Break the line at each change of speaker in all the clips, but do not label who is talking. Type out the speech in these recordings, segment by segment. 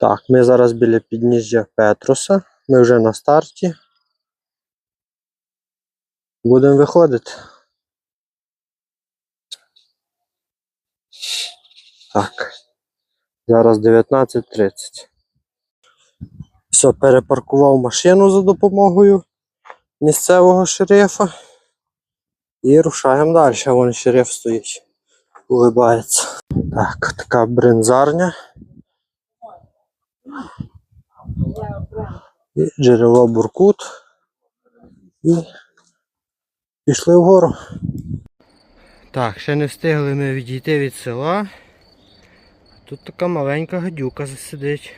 Так, ми зараз біля підніжжя Петруса. Ми вже на старті. Будемо виходити. Так. Зараз 19.30. Все, перепаркував машину за допомогою місцевого шерифа. І рушаємо далі. Вон шериф стоїть. Улибається. Так, така бринзарня. І джерело Буркут. І пішли вгору. Так, ще не встигли ми відійти від села. Тут така маленька гадюка засидить.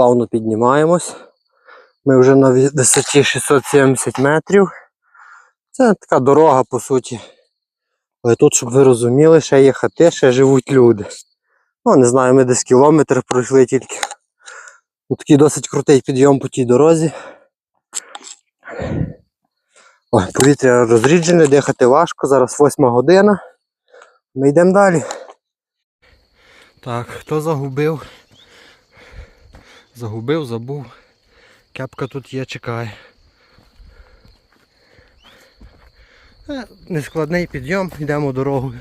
Плавно піднімаємось. Ми вже на висоті 670 метрів. Це така дорога, по суті. Але тут, щоб ви розуміли, ще є хати, ще живуть люди. Ну, не знаю, ми десь кілометр пройшли тільки. Ну, такий досить крутий підйом по тій дорозі. Ой, повітря розріджене, дихати важко, зараз 8 година. Ми йдемо далі. Так, хто загубив? Загубив, забув. Кепка тут є, чекає. Е, Нескладний підйом, йдемо дорогою.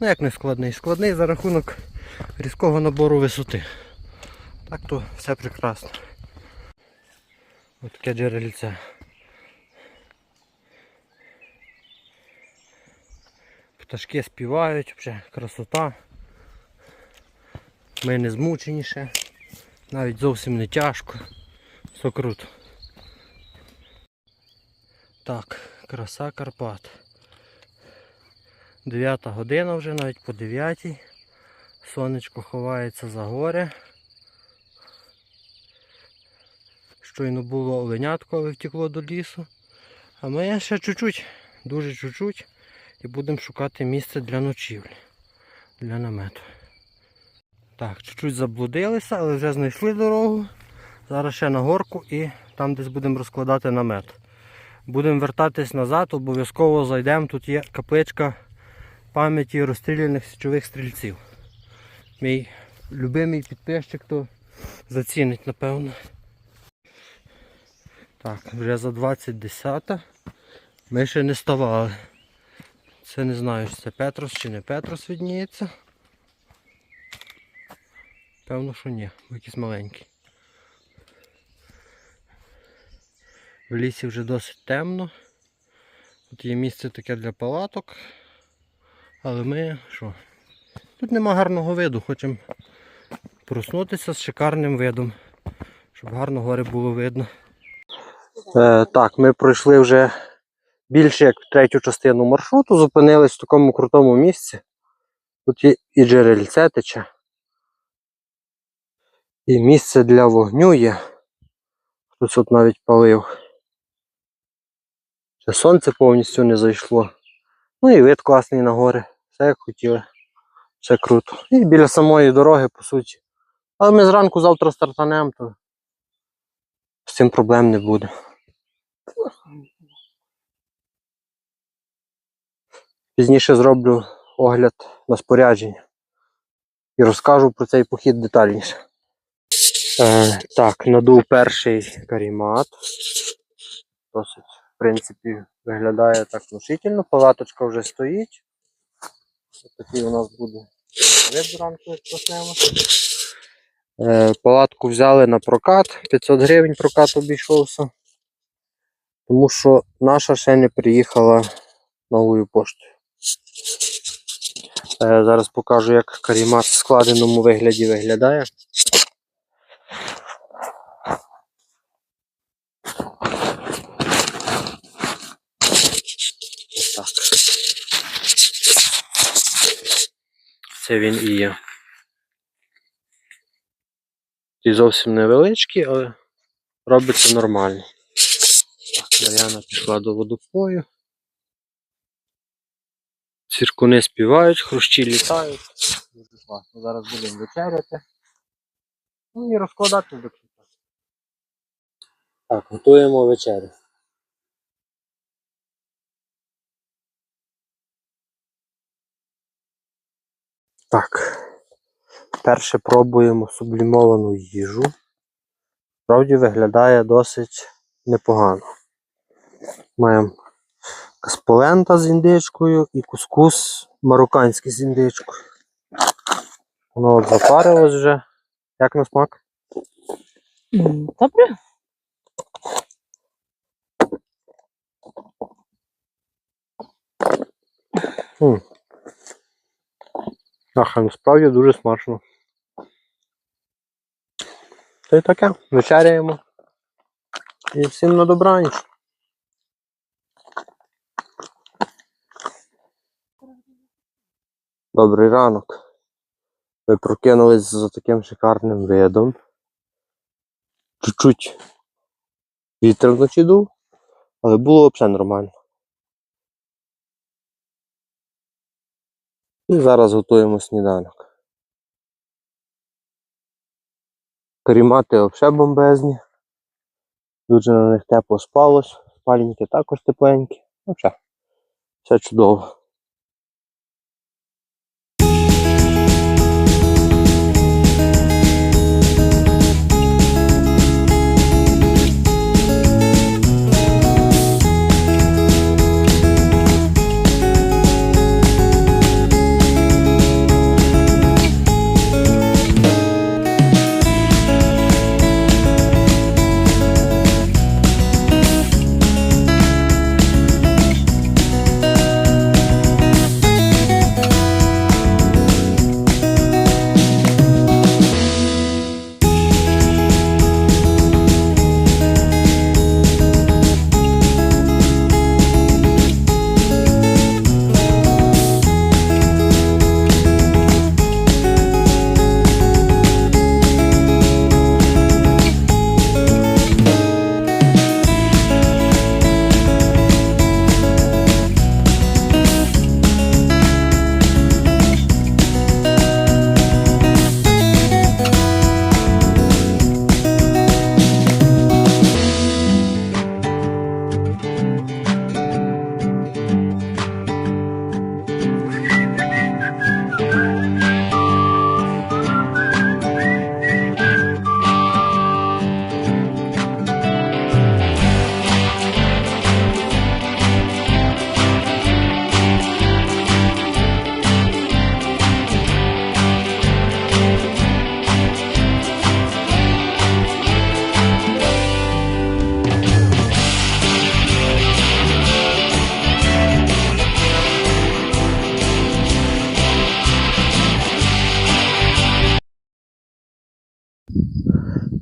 Ну як нескладний? Складний за рахунок різкого набору висоти. Так то все прекрасно. Ось таке джерельце. Пташки співають, вже красота. Ми не змучені ще. Навіть зовсім не тяжко. Все круто. Так, краса Карпат. 9 година вже, навіть по 9. Сонечко ховається за гори. Щойно було оленятко, але втекло до лісу. А ми ще чуть-чуть, дуже чуть-чуть. І будемо шукати місце для ночівлі, для намету. Так, чуть-чуть заблудилися, але вже знайшли дорогу. Зараз ще на горку і там десь будемо розкладати намет. Будемо вертатись назад, обов'язково зайдемо. Тут є капличка пам'яті розстріляних січових стрільців. Мій любимий підписчик то зацінить, напевно. Так, вже за 20.10. Ми ще не ставали. Це не знаю, чи це Петрос чи не Петрос відніється. Певно, що ні, бо якийсь маленький. В лісі вже досить темно. Тут є місце таке для палаток. Але ми що? Тут нема гарного виду, хочемо проснутися з шикарним видом, щоб гарно гори було видно. Е, так, ми пройшли вже більше як третю частину маршруту, зупинились в такому крутому місці. Тут є і джерельце тече. І місце для вогню є. Тут навіть палив. Ще сонце повністю не зайшло. Ну і вид класний на гори. Все як хотіли. Все круто. І біля самої дороги, по суті. Але ми зранку завтра стартанемо, то з цим проблем не буде. Пізніше зроблю огляд на спорядження і розкажу про цей похід детальніше. Е, так, надув перший карімат. Досить, в принципі, виглядає так внушительно. Палаточка вже стоїть. Такий у нас буде вид проснемося. Е, палатку взяли на прокат. 500 гривень прокат обійшовся. Тому що наша ще не приїхала новою поштою. Е, зараз покажу, як карімат в складеному вигляді виглядає. Так. Це він і є. Ті зовсім невеличкі, але робиться нормально. Так, Мар'яна пішла до водопою. Ціркуни співають, хрущі літають. Класно. Зараз будемо вечеряти. Ну і розкладати до кінця. Так, готуємо вечерю. Так. Перше пробуємо сублімовану їжу. Справді виглядає досить непогано. Маємо касполента з індичкою і кускус марокканський з індичкою. Воно от запарилось вже. Як на смак?
М, Добре.
Ах, насправді дуже смачно. Та й таке. Вечеряємо. І всім на добраніч. Добрий ранок. Ми прокинулись за таким шикарним видом. Чуть-чуть вітер вночі дув, але було взагалі нормально. І зараз готуємо сніданок. Карімати взагалі бомбезні. Дуже на них тепло спалось. Спальники також тепленькі. Ну, все. Все чудово.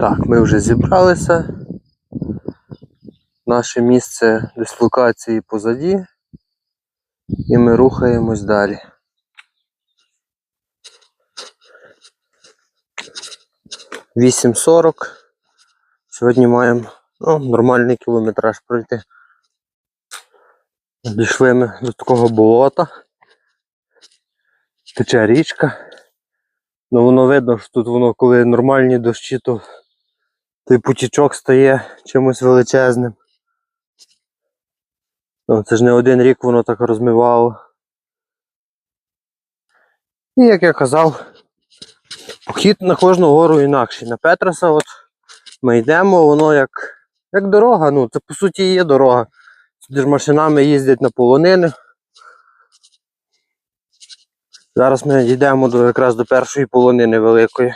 Так, ми вже зібралися. Наше місце дислокації позаді. І ми рухаємось далі. Вісім сорок. Сьогодні маємо ну, нормальний кілометраж пройти. Дійшли ми до такого болота. Тече річка. Ну воно видно, що тут воно, коли нормальні дощі, то той потічок стає чимось величезним. Ну, це ж не один рік воно так розмивало. І як я казав, похід на кожну гору інакший. На Петроса от ми йдемо, воно як, як дорога, ну це по суті є дорога. Сюди ж машинами їздять на полонини. Зараз ми йдемо до, якраз до першої полонини великої.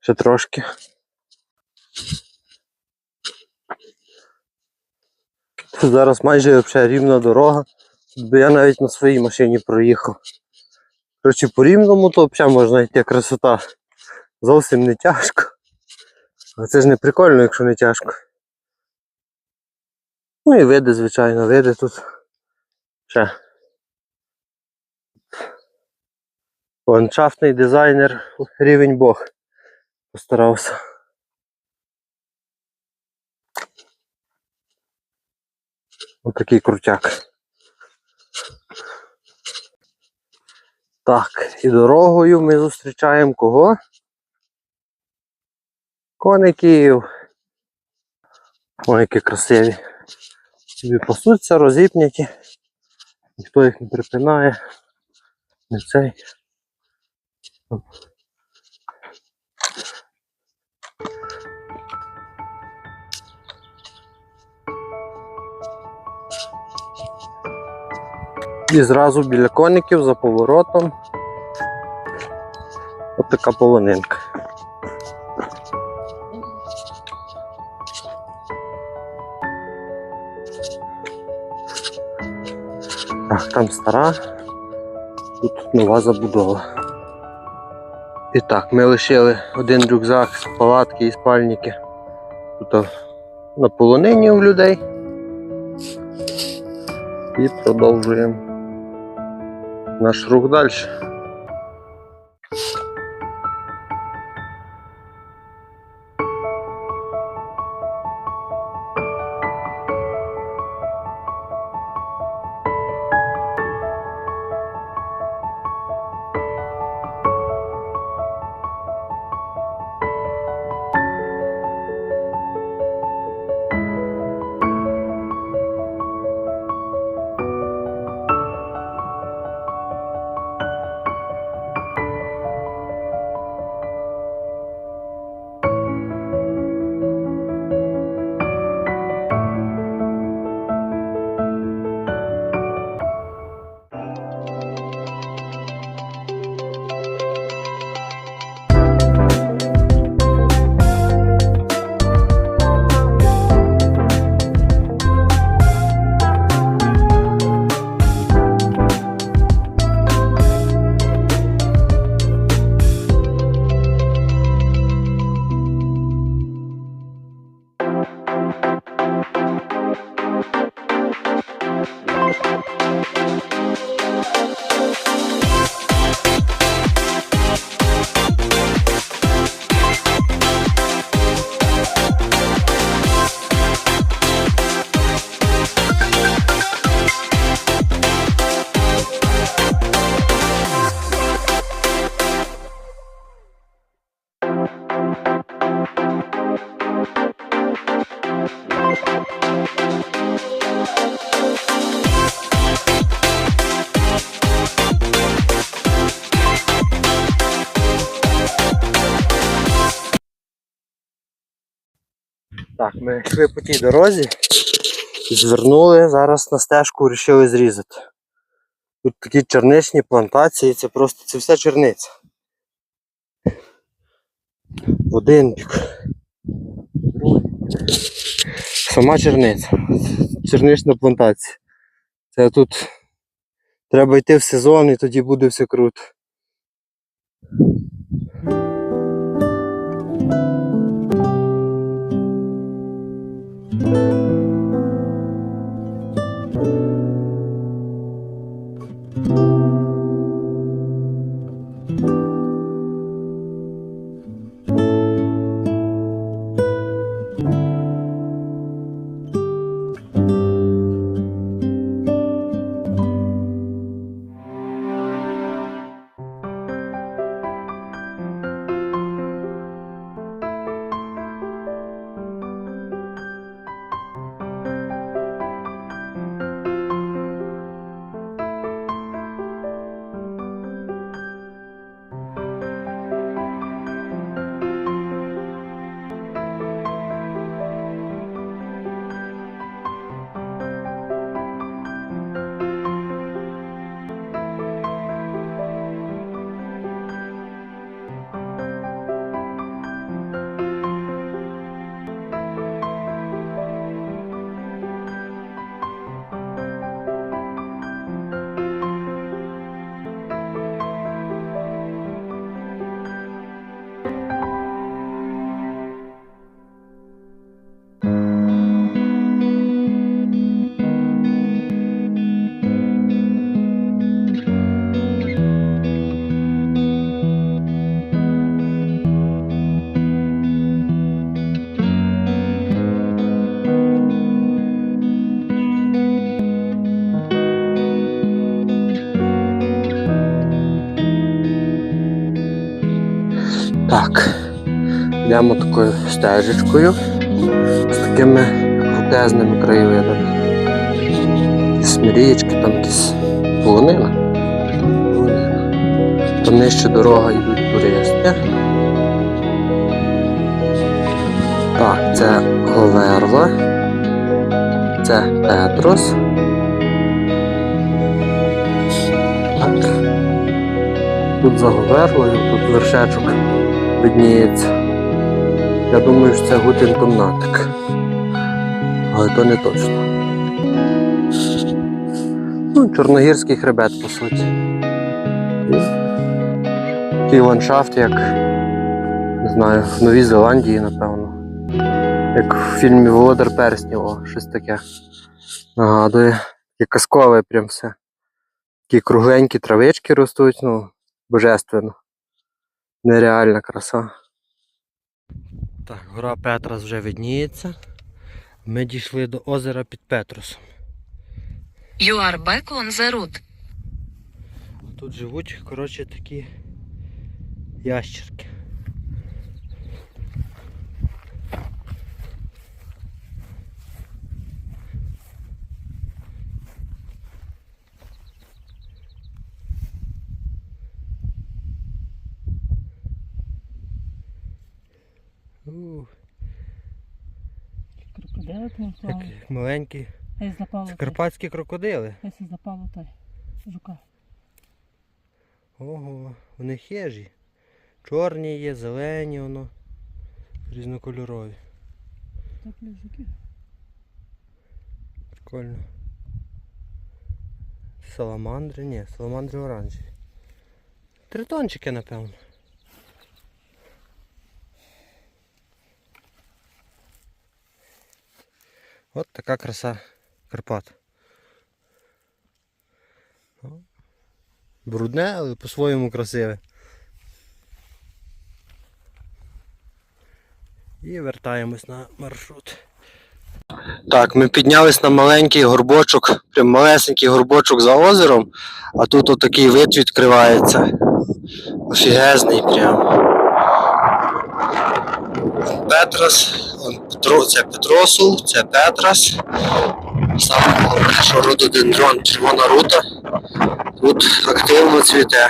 Ще трошки. Зараз майже взагалі рівна дорога. Тут я навіть на своїй машині проїхав. Коротше, по рівному то взагалі можна йти красота. Зовсім не тяжко. Але це ж не прикольно, якщо не тяжко. Ну і види, звичайно, види тут. Ще. Ландшафтний дизайнер рівень Бог. Постарався. Ось такий крутяк. Так, і дорогою ми зустрічаємо кого? Коників. Ой, які красиві. Собі пасуться, розіпняті. Ніхто їх не припинає. Не цей. І зразу біля коників за поворотом. От така полонинка. Так, там стара, тут нова забудова. І так, ми лишили один рюкзак, палатки і спальники. Тут а, на полонині у людей. І продовжуємо наш рух далі. Ми йшли по тій дорозі, звернули, зараз на стежку вирішили зрізати. Тут такі черничні плантації, це просто це все черниця. Один бік. Сама черниця. Чернична плантація. Це тут треба йти в сезон і тоді буде все круто. Йдемо такою стежечкою з такими крутезними краєвидами. Якісь річки, там якісь полонина. Там нижче дорога йдуть туристи. Так, це Говерла. Це Петрос. Тут за Говерлою, тут вершечок видніється. Я думаю, що це гутінкомнатик. Але то не точно. Ну, Чорногірський хребет, по суті. Такий ландшафт, як не знаю, в Новій Зеландії, напевно. Як в фільмі Володар Перснів, о, щось таке. Нагадує. Таке казкове прям все. Такі кругленькі травички ростуть, ну, божественно. Нереальна краса. Так, гора Петрос вже видніється. Ми дійшли до озера під Петросом.
You are back on the route.
Тут живуть, коротше, такі ящерки.
Крокодили там
як,
плавали.
як маленькі. Це карпатські крокодили.
Хай запало той. Жука.
Ого, вони хижі. Чорні є, зелені воно. Різнокольорові.
Для жуків.
Прикольно. Саламандри? Ні, саламандри оранжеві. Тритончики, напевно. От така краса Карпат. Брудне, але по-своєму красиве. І вертаємось на маршрут. Так, ми піднялись на маленький горбочок, прям малесенький горбочок за озером, а тут отакий вид відкривається. Офігезний прям. Петрос, це Петросул, це Петрос. Саме головне, що рододендрон, червона рута. Тут активно цвіте.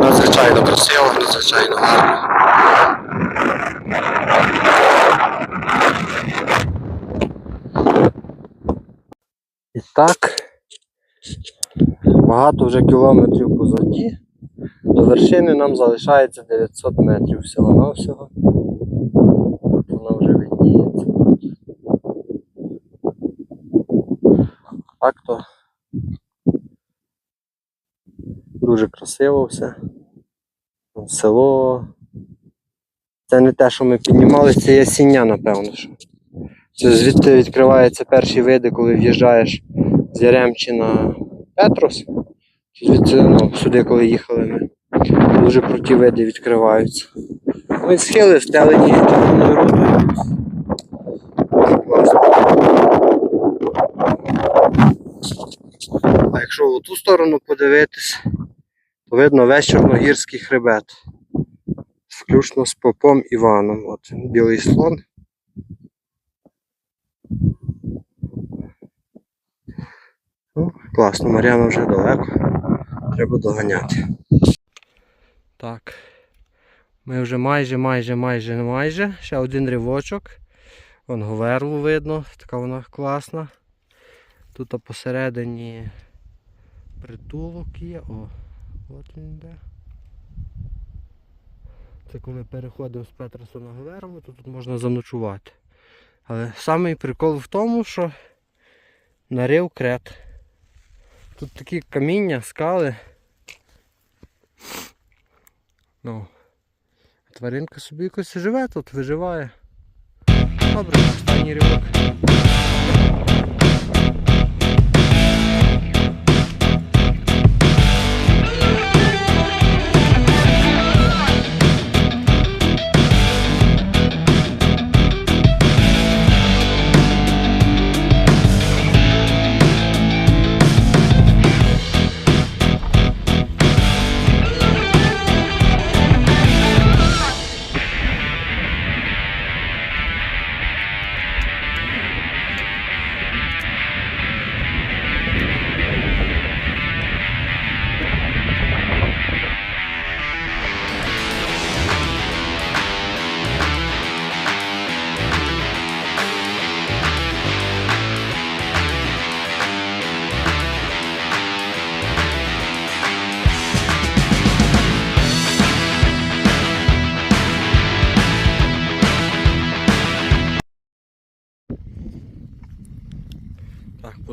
Надзвичайно красиво, надзвичайно гарно. І так, багато вже кілометрів позаді. До вершини нам залишається 900 метрів всього-навсього. От Вона вже видніється тут. Так то дуже красиво все. Село. Це не те, що ми піднімалися, це ясіння, напевно. Що. Це звідти відкриваються перші види, коли в'їжджаєш з Яремчі на Петрос. Звідси ну, сюди, коли їхали ми. Дуже круті види відкриваються. І схили червоною рутою. Класно. А якщо в ту сторону подивитись, то видно весь Чорногірський хребет. Включно з попом Іваном. От білий слон. Ну, класно, Мар'яна вже далеко. Треба доганяти. Так. Ми вже майже, майже, майже, майже. Ще один ривочок. Вон говерлу видно, така вона класна. Тут посередині притулок є. О, от він йде. Це коли переходимо з Петраса на Говерлу, то тут можна заночувати. Але самий прикол в тому, що нарив крет. Тут такі каміння, скали. Ну, тваринка собі якось живе тут, виживає. Добре, останній ривок.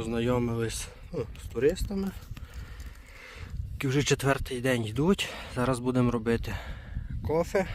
Познайомились ну, з туристами, які вже четвертий день йдуть. Зараз будемо робити кофе.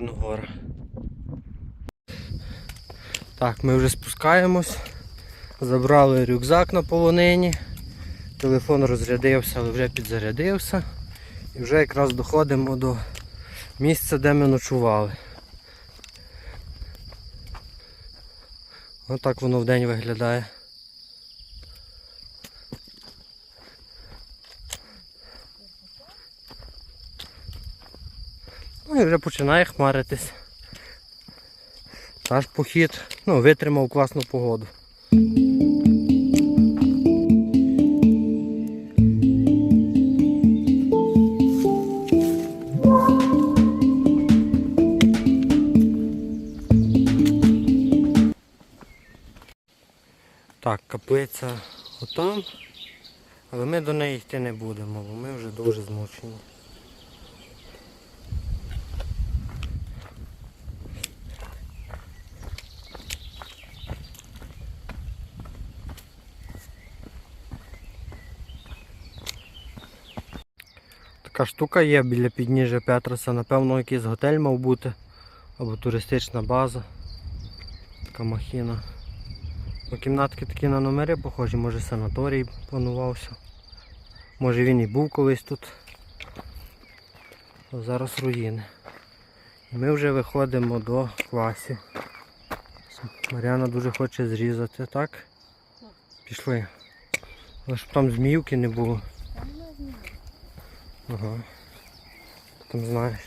Чорногора. Так, ми вже спускаємось. Забрали рюкзак на полонині. Телефон розрядився, але вже підзарядився. І вже якраз доходимо до місця, де ми ночували. Отак воно вдень виглядає. Ну і вже починає хмаритись. Наш похід ну, витримав класну погоду. Так, каплиця отам, але ми до неї йти не будемо, бо ми вже дуже змучені. Така штука є біля підніжжя Петроса. Напевно, якийсь готель мав бути. Або туристична база. Така махіна. Ну, кімнатки такі на номери похожі, може санаторій планувався. Може він і був колись тут. А зараз руїни. І ми вже виходимо до класів. Мар'яна дуже хоче зрізати, так? Пішли. Але щоб там зміюки не було. Ага. Ти там знаєш.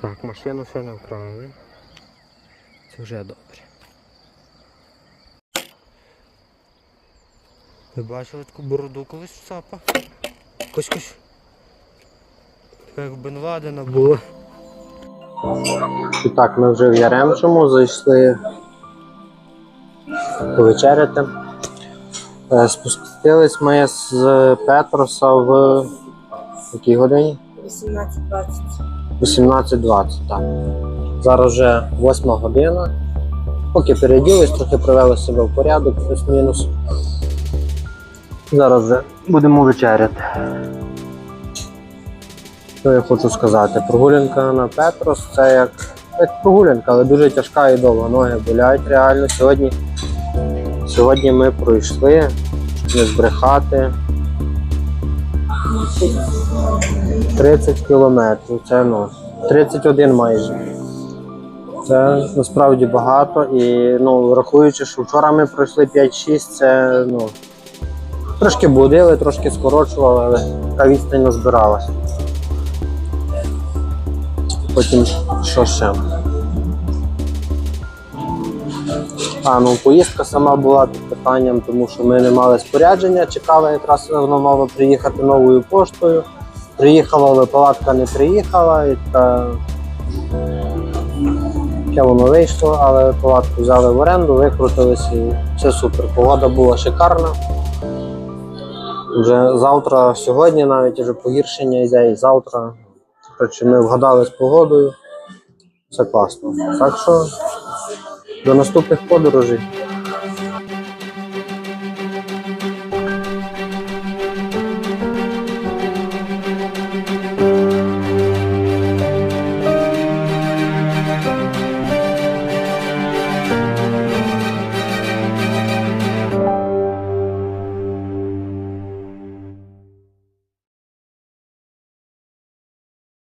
Так, машину ще не вкрали. Це вже добре. Ви бачили таку бороду колись в ЦАПа? Кось кось. Як Бен була. І так, ми вже в Яремчому зайшли повечеряти. Е, Спустились ми з Петроса в якій годині?
18-20.
18.20, так. Зараз вже 8 година. Поки переоділись, трохи привели себе в порядок, плюс-мінус. Зараз вже будемо вечеряти. Що я хочу сказати? Прогулянка на Петрос це як, як прогулянка, але дуже тяжка і довга. Ноги болять реально. Сьогодні, сьогодні ми пройшли, щоб не збрехати. 30 кілометрів, це ну, 31 майже. Це насправді багато і ну, врахуючи, що вчора ми пройшли 5-6, це ну, трошки будили, трошки скорочували, але така відстань назбиралася. Потім що ще? А, ну поїздка сама була під питанням, тому що ми не мали спорядження, чекали якраз воно мало приїхати новою поштою. Приїхала, але палатка не приїхала, і така таке воно вийшло, але палатку взяли в оренду, викрутилися і все супер. Погода була шикарна. Вже завтра, сьогодні навіть вже погіршення йде і завтра. Коротше, ми вгадали з погодою. Все класно. Так що до наступних подорожей.